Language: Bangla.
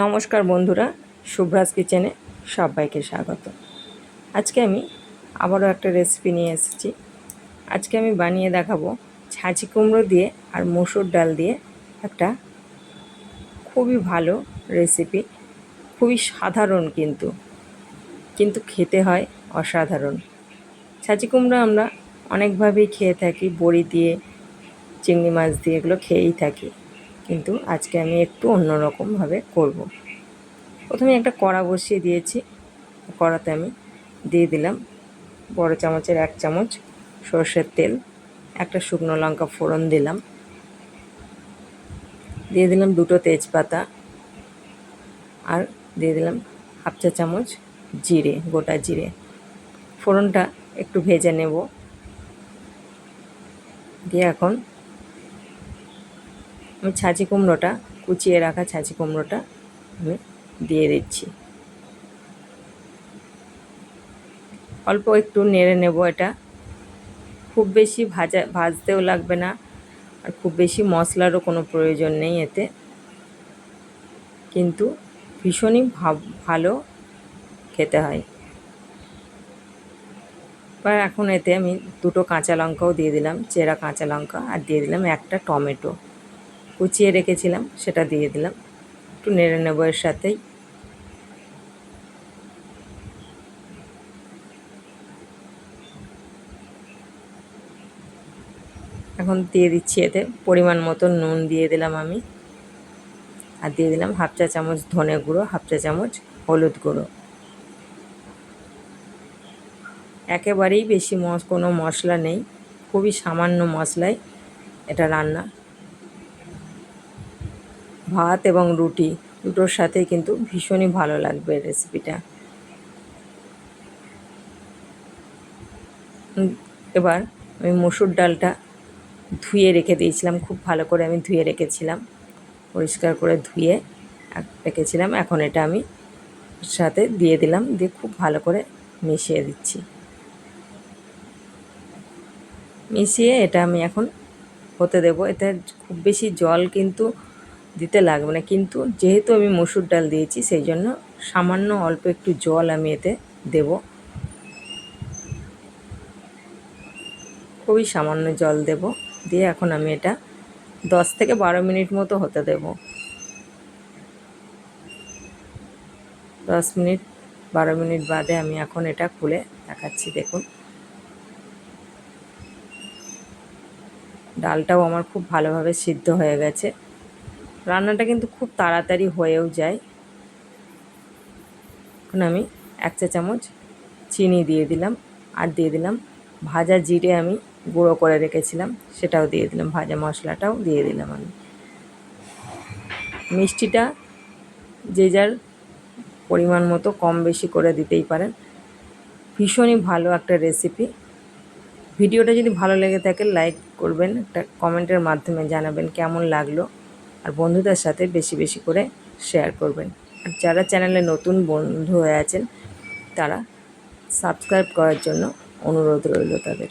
নমস্কার বন্ধুরা, শুভ্রাজ কিচেনে সবাইকে স্বাগত। আজকে আমি আবারও একটা রেসিপি নিয়ে এসেছি। আজকে আমি বানিয়ে দেখাবো ছাঁচি কুমড়ো দিয়ে আর মসুর ডাল দিয়ে একটা খুবই ভালো রেসিপি খুবই সাধারণ কিন্তু কিন্তু খেতে হয় অসাধারণ। ছাঁচি কুমড়ো আমরা অনেকভাবেই খেয়ে থাকি, বড়ি দিয়ে, চিংড়ি মাছ দিয়ে এগুলো খেয়েই থাকি। কিন্তু আজকে আমি একটু অন্যরকমভাবে করব। প্রথমে একটা কড়া বসিয়ে দিয়েছি। কড়াতে আমি দিয়ে দিলাম বড় চামচের এক চামচ সর্ষের তেল, একটা শুকনো লঙ্কা ফোড়ন দিলাম। দিয়ে দিলাম দুটো তেজপাতা আর দিয়ে দিলাম হাফ চা চামচ জিরে, গোটা জিরে। ফোড়নটা একটু ভেজে নেব। দিয়ে এখন আমি ছাঁচি কুমড়োটা, কুচিয়ে রাখা ছাঁচি কুমড়োটা আমি দিয়ে দিচ্ছি। অল্প একটু নেড়ে নেব এটা। খুব বেশি ভাজা, ভাজতেও লাগবে না আর খুব বেশি মশলারও কোনো প্রয়োজন নেই এতে। কিন্তু ভীষণই ভালো খেতে হয়। এবার এখন এতে আমি দুটো কাঁচা লঙ্কাও দিয়ে দিলাম, চেরা কাঁচা লঙ্কা, আর দিয়ে দিলাম একটা টমেটো। কুচিয়ে রেখেছিলাম, সেটা দিয়ে দিলাম। একটু নেড়ে নেব এর সাথেই। এখন দিয়ে দিচ্ছি এতে পরিমাণ মতো নুন দিয়ে দিলাম আমি। আর দিয়ে দিলাম হাফ চা চামচ ধনে গুঁড়ো, হাফ চা চামচ হলুদ গুঁড়ো। একেবারেই বেশি মশ কোনো মশলা নেই, খুবই সামান্য মশলায় এটা রান্না। ভাত এবং রুটি দুটোর সাথে কিন্তু ভীষণই ভালো লাগবে রেসিপিটা এবার আমি মসুর ডালটা ধুয়ে রেখে দিয়েছিলাম, খুব ভালো করে আমি ধুয়ে রেখেছিলাম। পরিষ্কার করে ধুয়ে রেখেছিলাম। এখন এটা আমি সাথে দিয়ে দিলাম, দিয়ে খুব ভালো করে মিশিয়ে দিচ্ছি। মিশিয়ে এটা আমি এখন হতে দেবো। এতে খুব বেশি জল কিন্তু দিতে লাগবে না। কিন্তু যেহেতু আমি মসুর ডাল দিয়েছি, সেই জন্য সামান্য অল্প একটু জল আমি এতে দেব। খুবই সামান্য জল দেব। দিয়ে এখন আমি এটা দশ থেকে বারো মিনিট মতো হতে দেব। দশ মিনিট, বারো মিনিট বাদে আমি এখন এটা খুলে দেখাচ্ছি, দেখুন। ডালটাও আমার খুব ভালোভাবে সিদ্ধ হয়ে গেছে। রান্নাটা কিন্তু খুব তাড়াতাড়ি হয়েও যায়। এখন আমি এক চা চামচ চিনি দিয়ে দিলাম আর দিয়ে দিলাম ভাজা জিরে আমি গুঁড়ো করে রেখেছিলাম, সেটাও দিয়ে দিলাম, ভাজা মশলাটাও দিয়ে দিলাম আমি। মিষ্টিটা যে যার পরিমাণ মতো কম বেশি করে দিতেই পারেন। ভীষণই ভালো একটা রেসিপি ভিডিওটা যদি ভালো লেগে থাকে লাইক করবেন, একটা কমেন্টের মাধ্যমে জানাবেন কেমন লাগল। আর বন্ধুদের সাথে বেশি বেশি করে শেয়ার করবেন। আর যারা চ্যানেলে নতুন বন্ধু হয়ে আছেন, তারা সাবস্ক্রাইব করার জন্য অনুরোধ রইল তাদের।